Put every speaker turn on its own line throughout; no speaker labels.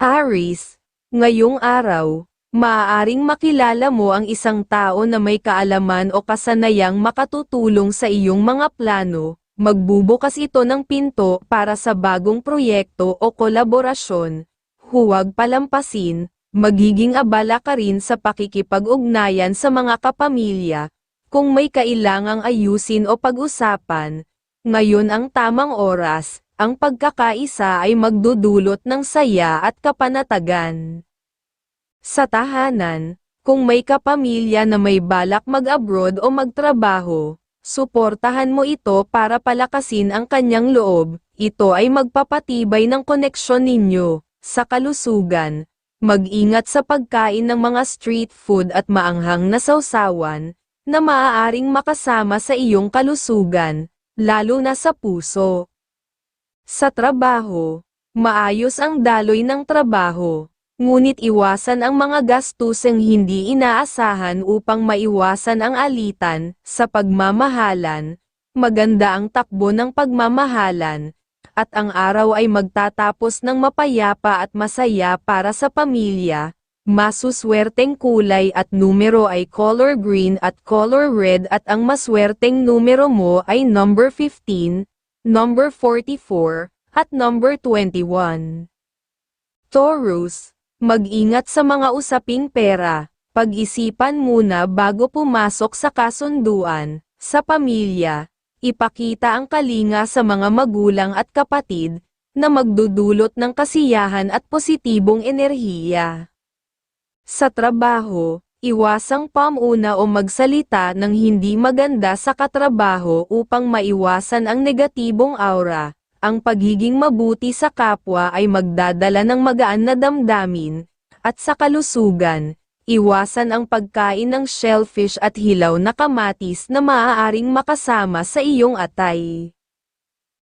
Aris, ngayong araw, maaaring makilala mo ang isang tao na may kaalaman o kasanayang makatutulong sa iyong mga plano, magbubukas ito ng pinto para sa bagong proyekto o kolaborasyon, huwag palampasin, magiging abala ka rin sa pakikipag-ugnayan sa mga kapamilya, kung may kailangang ayusin o pag-usapan, ngayon ang tamang oras, ang pagkakaisa ay magdudulot ng saya at kapanatagan. Sa tahanan, kung may kapamilya na may balak mag-abroad o magtrabaho, suportahan mo ito para palakasin ang kanyang loob, ito ay magpapatibay ng koneksyon ninyo, sa kalusugan, mag-ingat sa pagkain ng mga street food at maanghang na sausawan, na maaaring makasama sa iyong kalusugan, lalo na sa puso. Sa trabaho, maayos ang daloy ng trabaho, ngunit iwasan ang mga gastuseng hindi inaasahan upang maiwasan ang alitan, sa pagmamahalan, maganda ang takbo ng pagmamahalan, at ang araw ay magtatapos ng mapayapa at masaya para sa pamilya, masuswerteng kulay at numero ay color green at color red at ang maswerteng numero mo ay number 15, number 44, at number 21. Taurus, mag-ingat sa mga usaping pera, pag-isipan muna bago pumasok sa kasunduan, sa pamilya, ipakita ang kalinga sa mga magulang at kapatid, na magdudulot ng kasiyahan at positibong enerhiya. Sa trabaho, iwasang pamuna o magsalita ng hindi maganda sa katrabaho upang maiwasan ang negatibong aura. Ang pagiging mabuti sa kapwa ay magdadala ng magaan na damdamin, at sa kalusugan, iwasan ang pagkain ng shellfish at hilaw na kamatis na maaaring makasama sa iyong atay.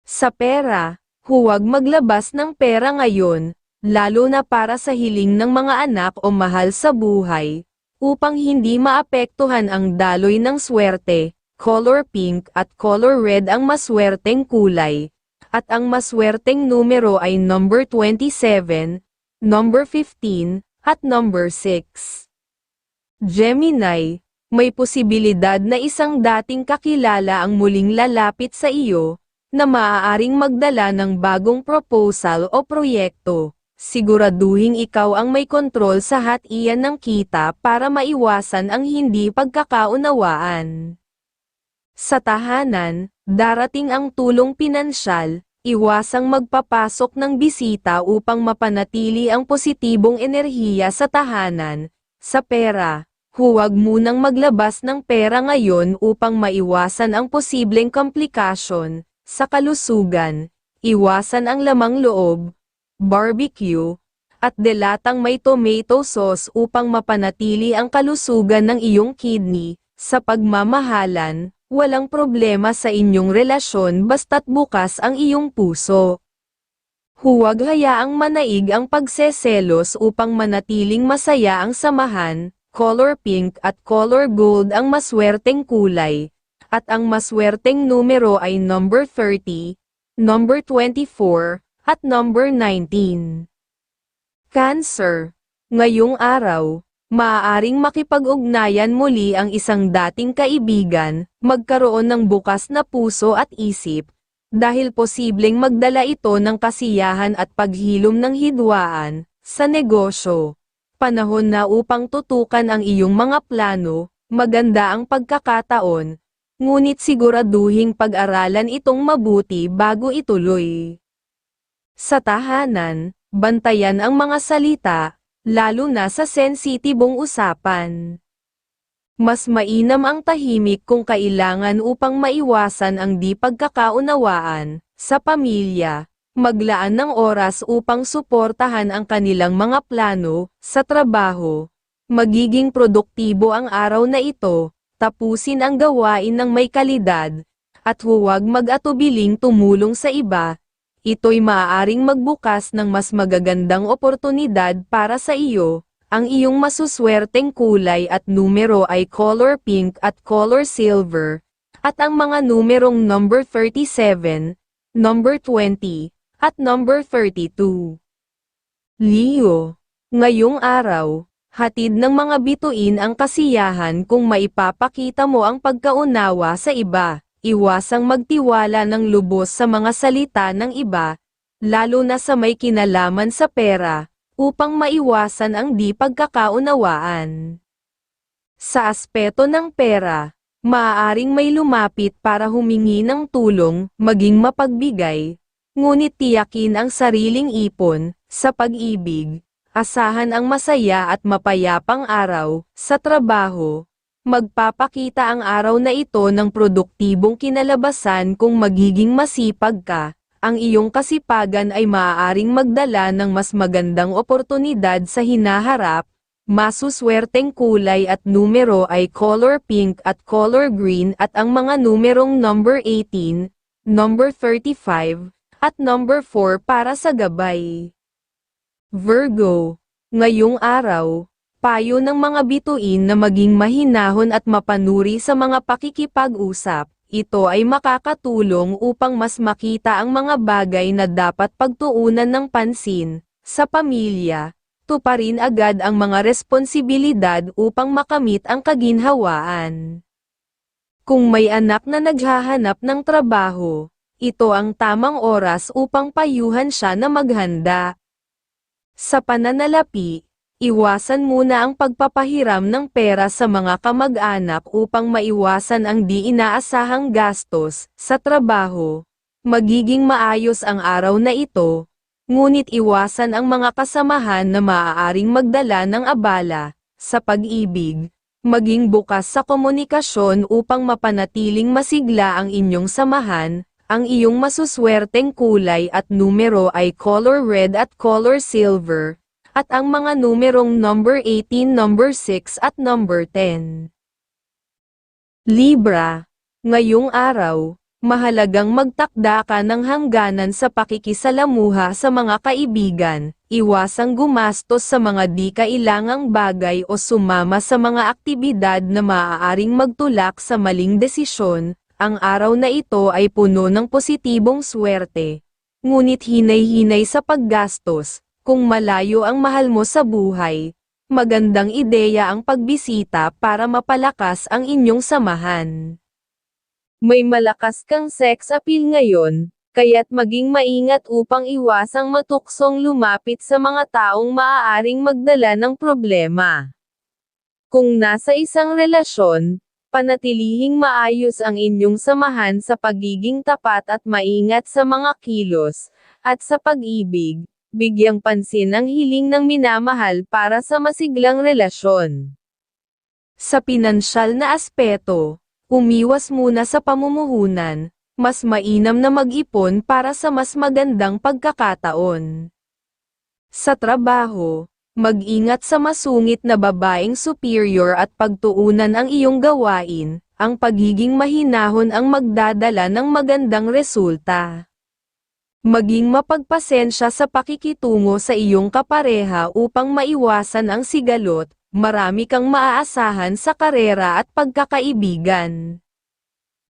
Sa pera, huwag maglabas ng pera ngayon, lalo na para sa hiling ng mga anak o mahal sa buhay, upang hindi maapektuhan ang daloy ng swerte, color pink at color red ang maswerteng kulay, at ang maswerteng numero ay number 27, number 15, at number 6. Gemini, may posibilidad na isang dating kakilala ang muling lalapit sa iyo, na maaaring magdala ng bagong proposal o proyekto. Siguraduhin ikaw ang may kontrol sa hatian ng kita para maiwasan ang hindi pagkakaunawaan. Sa tahanan, darating ang tulong pinansyal, iwasang magpapasok ng bisita upang mapanatili ang positibong enerhiya sa tahanan. Sa pera, huwag munang maglabas ng pera ngayon upang maiwasan ang posibleng komplikasyon. Sa kalusugan, iwasan ang lamang loob, barbecue, at delatang may tomato sauce upang mapanatili ang kalusugan ng iyong kidney. Sa pagmamahalan, walang problema sa inyong relasyon basta't bukas ang iyong puso. Huwag hayaang manaig ang pagseselos upang manatiling masaya ang samahan, color pink at color gold ang maswerteng kulay, at ang maswerteng numero ay number 30, number 24, at number 19. Cancer, ngayong araw, maaaring makipag-ugnayan muli ang isang dating kaibigan, magkaroon ng bukas na puso at isip, dahil posibleng magdala ito ng kasiyahan at paghilom ng hidwaan, sa negosyo. Panahon na upang tutukan ang iyong mga plano, maganda ang pagkakataon, ngunit siguraduhing pag-aralan itong mabuti bago ituloy. Sa tahanan, bantayan ang mga salita, lalo na sa sensitibong usapan. Mas mainam ang tahimik kung kailangan upang maiwasan ang di pagkakaunawaan, sa pamilya, maglaan ng oras upang suportahan ang kanilang mga plano, sa trabaho. Magiging produktibo ang araw na ito, tapusin ang gawain ng may kalidad, at huwag mag-atubiling tumulong sa iba, ito'y maaaring magbukas ng mas magagandang oportunidad para sa iyo. Ang iyong masuswerteng kulay at numero ay color pink at color silver, at ang mga numerong number 37, number 20, at number 32. Leo, ngayong araw, hatid ng mga bituin ang kasiyahan kung maipapakita mo ang pagkaunawa sa iba, iwasang magtiwala ng lubos sa mga salita ng iba, lalo na sa may kinalaman sa pera, upang maiwasan ang di pagkakaunawaan. Sa aspeto ng pera, maaaring may lumapit para humingi ng tulong, maging mapagbigay, ngunit tiyakin ang sariling ipon, sa pag-ibig, asahan ang masaya at mapayapang araw, sa trabaho, magpapakita ang araw na ito ng produktibong kinalabasan kung magiging masipag ka, ang iyong kasipagan ay maaaring magdala ng mas magandang oportunidad sa hinaharap, masuswerteng kulay at numero ay color pink at color green at ang mga numerong number 18, number 35, at number 4 para sa gabay. Virgo, ngayong araw, payo ng mga bituin na maging mahinahon at mapanuri sa mga pakikipag-usap, ito ay makakatulong upang mas makita ang mga bagay na dapat pagtuunan ng pansin, sa pamilya, tuparin agad ang mga responsibilidad upang makamit ang kaginhawaan. Kung may anak na naghahanap ng trabaho, ito ang tamang oras upang payuhan siya na maghanda. Sa pananalapi, iwasan muna ang pagpapahiram ng pera sa mga kamag-anak upang maiwasan ang di inaasahang gastos sa trabaho. Magiging maayos ang araw na ito, ngunit iwasan ang mga kasamahan na maaaring magdala ng abala sa pag-ibig. Maging bukas sa komunikasyon upang mapanatiling masigla ang inyong samahan, ang iyong masuswerteng kulay at numero ay color red at color silver, at ang mga numerong number 18, number 6 at number 10. Libra, ngayong araw, mahalagang magtakda ka ng hangganan sa pakikisalamuha sa mga kaibigan, iwasang gumastos sa mga di kailangang bagay o sumama sa mga aktibidad na maaaring magtulak sa maling desisyon, ang araw na ito ay puno ng positibong swerte. Ngunit hinay-hinay sa paggastos, kung malayo ang mahal mo sa buhay, magandang ideya ang pagbisita para mapalakas ang inyong samahan. May malakas kang sex appeal ngayon, kaya't maging maingat upang iwasang matuksong lumapit sa mga taong maaaring magdala ng problema. Kung nasa isang relasyon, panatilihing maayos ang inyong samahan sa pagiging tapat at maingat sa mga kilos, at sa pag-ibig, bigyang pansin ang hiling ng minamahal para sa masiglang relasyon. Sa pinansyal na aspeto, umiwas muna sa pamumuhunan, mas mainam na mag-ipon para sa mas magandang pagkakataon. Sa trabaho, mag-ingat sa masungit na babaeng superior at pagtuunan ang iyong gawain, ang pagiging mahinahon ang magdadala ng magandang resulta. Maging mapagpasensya sa pakikitungo sa iyong kapareha upang maiwasan ang sigalot, marami kang maaasahan sa karera at pagkakaibigan.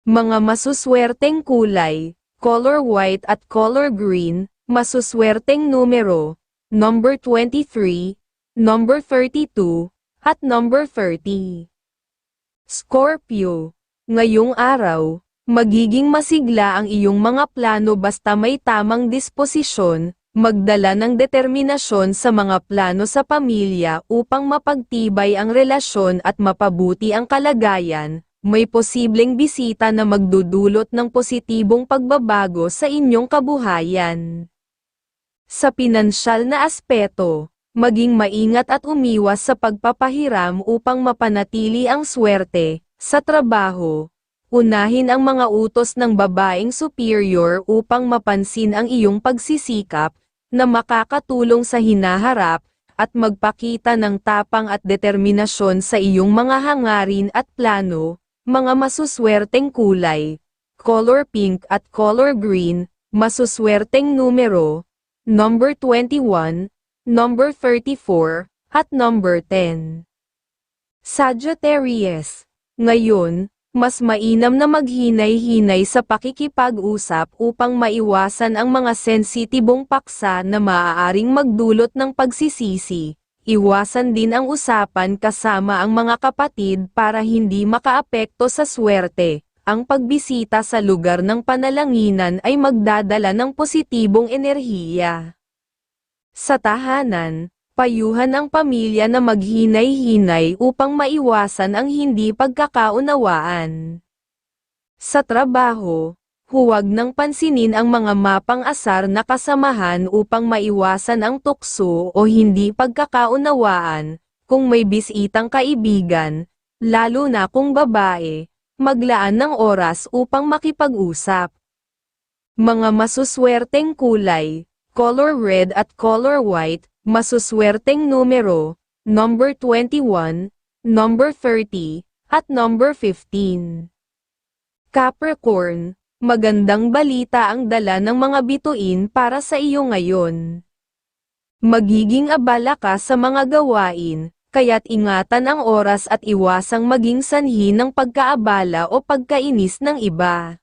Mga masuswerteng kulay, color white at color green, masuswerteng numero, number 23, number 32, at number 30. Scorpio, ngayong araw, magiging masigla ang iyong mga plano basta may tamang disposisyon, magdala ng determinasyon sa mga plano sa pamilya upang mapagtibay ang relasyon at mapabuti ang kalagayan, may posibleng bisita na magdudulot ng positibong pagbabago sa inyong kabuhayan. Sa pinansyal na aspeto, maging maingat at umiwas sa pagpapahiram upang mapanatili ang swerte, sa trabaho, unahin ang mga utos ng babaeng superior upang mapansin ang iyong pagsisikap, na makakatulong sa hinaharap, at magpakita ng tapang at determinasyon sa iyong mga hangarin at plano, mga masuswerteng kulay, color pink at color green, masuswerteng numero, number 21, number 34, at number 10. Sagittarius, ngayon, mas mainam na maghinay-hinay sa pakikipag-usap upang maiwasan ang mga sensitibong paksa na maaaring magdulot ng pagsisisi. Iwasan din ang usapan kasama ang mga kapatid para hindi makaapekto sa swerte. Ang pagbisita sa lugar ng panalanginan ay magdadala ng positibong enerhiya. Sa tahanan, payuhan ang pamilya na maghinay-hinay upang maiwasan ang hindi pagkakaunawaan. Sa trabaho, huwag nang pansinin ang mga mapang asar na kasamahan upang maiwasan ang tukso o hindi pagkakaunawaan, kung may bisitang kaibigan, lalo na kung babae, maglaan ng oras upang makipag-usap. Mga masuswerteng kulay, color red at color white, masuswerteng numero, number 21, number 30, at number 15. Capricorn, magandang balita ang dala ng mga bituin para sa iyo ngayon. Magiging abala ka sa mga gawain, kaya't ingatan ang oras at iwasang maging sanhi ng pagkaabala o pagkainis ng iba.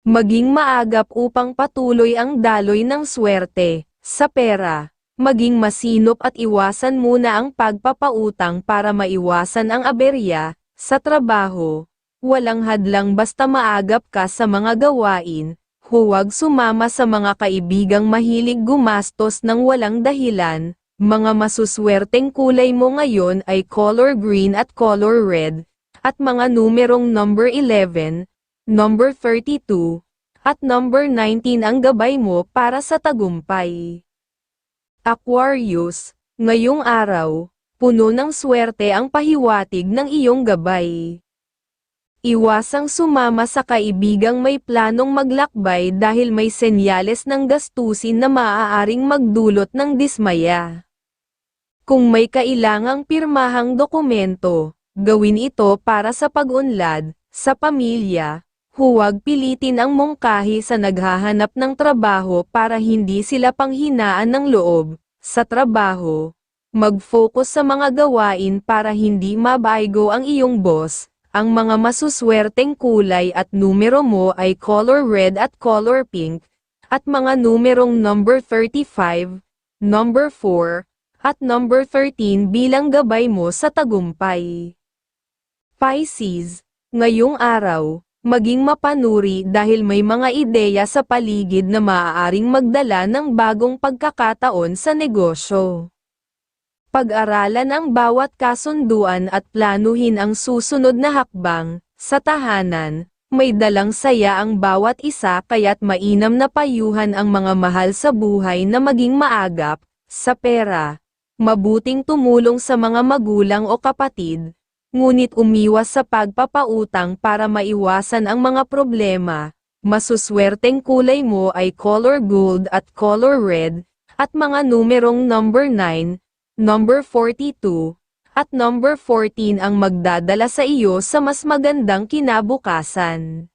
Maging maagap upang patuloy ang daloy ng swerte, sa pera. Maging masinop at iwasan muna ang pagpapautang para maiwasan ang aberya, sa trabaho. Walang hadlang basta maagap ka sa mga gawain, huwag sumama sa mga kaibigang mahilig gumastos ng walang dahilan, mga masuswerteng kulay mo ngayon ay color green at color red, at mga numerong number 11, number 32, at number 19 ang gabay mo para sa tagumpay. Aquarius, ngayong araw, puno ng swerte ang pahiwatig ng iyong gabay. Iwasang sumama sa kaibigang may planong maglakbay dahil may senyales ng gastusin na maaaring magdulot ng dismaya. Kung may kailangang pirmahang dokumento, gawin ito para sa pag-unlad, sa pamilya, huwag pilitin ang mungkahi sa naghahanap ng trabaho para hindi sila panghinaan ng loob, sa trabaho. Mag-focus sa mga gawain para hindi mabaigo ang iyong boss, ang mga masuswerteng kulay at numero mo ay color red at color pink, at mga numerong number 35, number 4, at number 13 bilang gabay mo sa tagumpay. Pisces, ngayong araw, maging mapanuri dahil may mga ideya sa paligid na maaaring magdala ng bagong pagkakataon sa negosyo. Pag-aralan ang bawat kasunduan at planuhin ang susunod na hakbang, sa tahanan, may dalang saya ang bawat isa kaya't mainam na payuhan ang mga mahal sa buhay na maging maagap, sa pera. Mabuting tumulong sa mga magulang o kapatid, ngunit umiwas sa pagpapautang para maiwasan ang mga problema. Masuswerteng kulay mo ay color gold at color red, at mga numerong number 9, number 42, at number 14 ang magdadala sa iyo sa mas magandang kinabukasan.